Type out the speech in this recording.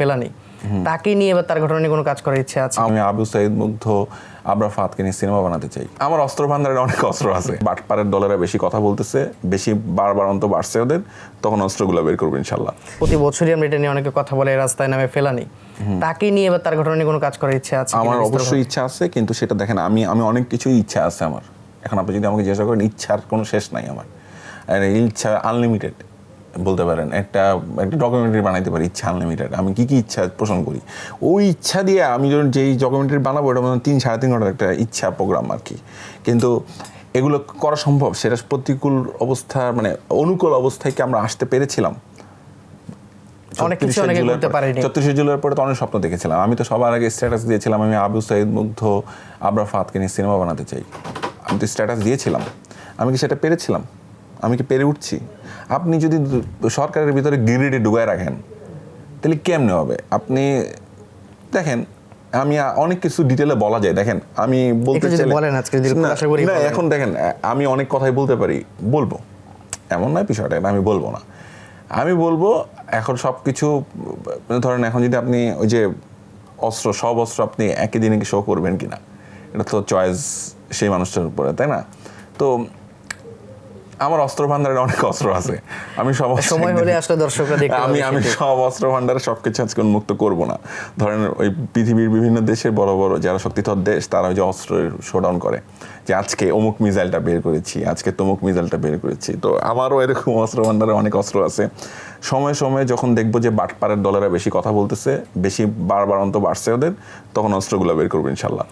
ফেলানি। তাকে নিয়ে এবার তার ঘটনা নিয়ে কোনো কাজ করার ইচ্ছে আছে? আমি আবু সাইদ মুগ্ধ আবরা ফাতকে নিয়ে সিনেমা বানাতে চাই। আমার অস্ত্র ভান্ডারের অনেক অস্ত্র আছে। বাটপাড়ের দলেরা বেশি কথা বলতেছে বেশি বারবার অন্ত বাড়ছে ওদের তখন অস্ত্রগুলো বের করব ইনশাল্লাহ। প্রতি বছরই আমরা এটা নিয়ে অনেকে কথা বলে রাস্তায় নামে ফেলানি। তাকে নিয়ে এবার তার ঘটনা নিয়ে কোনো কাজ করার ইচ্ছে আছে আমার অবশ্যই ইচ্ছা আছে কিন্তু সেটা দেখেন আমি আমি অনেক কিছুই ইচ্ছা আছে আমার। এখন আপনি যদি আমাকে জিজ্ঞাসা করেন ইচ্ছার কোনো শেষ নাই আমার। ইচ্ছা আনলিমিটেড বলতে পারেন একটা একটা ডকুমেন্টারি বানাইতে পারি ইচ্ছা আনলিমিটেড আমি কি কি ইচ্ছা পোষণ করি? ওই ইচ্ছা দিয়ে আমি যখন যেই ডকুমেন্টারি বানাবো ওটা মনে তিন সাড়ে তিন ঘণ্টার একটা ইচ্ছা প্রোগ্রাম আর কি। কিন্তু এগুলো করা সম্ভব সেটা প্রতিকূল অবস্থা মানে অনুকূল অবস্থায় কি আমরা আসতে পেরেছিলাম? অনেক কিছু 36 অনেকে জুলাইয়ের করতে পরে- পারেনি। 36 জুলাইয়ের পরে তো অনেক স্বপ্ন দেখেছিলাম। আমি তো সবার আগে স্ট্যাটাস দিয়েছিলাম আমি আবু সাইদ মুগ্ধ আবরা ফাতকে নিয়ে সিনেমা বানাতে চাই। আমি তো স্ট্যাটাস দিয়েছিলাম। আমি কি সেটা পেরেছিলাম? আমি কি পেরে উঠছি? আপনি যদি সরকারের ভিতরে গিরিডে ডুবায় রাখেন তাহলে কেমনে হবে? আপনি দেখেন আমি অনেক কিছু ডিটেলে বলা যায়। দেখেন আমি বলতে করি না, এখন দেখেন আমি অনেক কথাই বলতে পারি। বলব। এমন নয় বিষয়টা আমি বলব না। আমি বলব এখন সব কিছু ধরেন এখন যদি আপনি ওই যে অস্ত্র সব অস্ত্র আপনি একই দিনে শো করবেন কিনা? এটা তো চয়েস সেই মানুষটার উপরে তাই না? তো আমার অস্ত্র ভান্ডারের অনেক অস্ত্র আছে। আমি সব সময় হলে আসলে দর্শকরা দেখতে আমি আমি সব অস্ত্র ভান্ডারে সবকিছু আজকে উন্মুক্ত করব না। ধরেন ওই পৃথিবীর বিভিন্ন দেশের বড় বড় যারা শক্তিধর দেশ তারা ওই যে অস্ত্রের শোডাউন করে যে আজকে অমুক মিসাইলটা বের করেছি আজকে তমুক মিসাইলটা বের করেছি। তো আমারও এরকম অস্ত্র ভান্ডারে অনেক অস্ত্র আছে। সময়ে সময়ে যখন দেখব যে বাটপাড়ের দলেরা বেশি কথা বলতেছে বেশি বারবার অন্ত বাড়ছে ওদের তখন অস্ত্রগুলো বের করব ইনশাল্লাহ।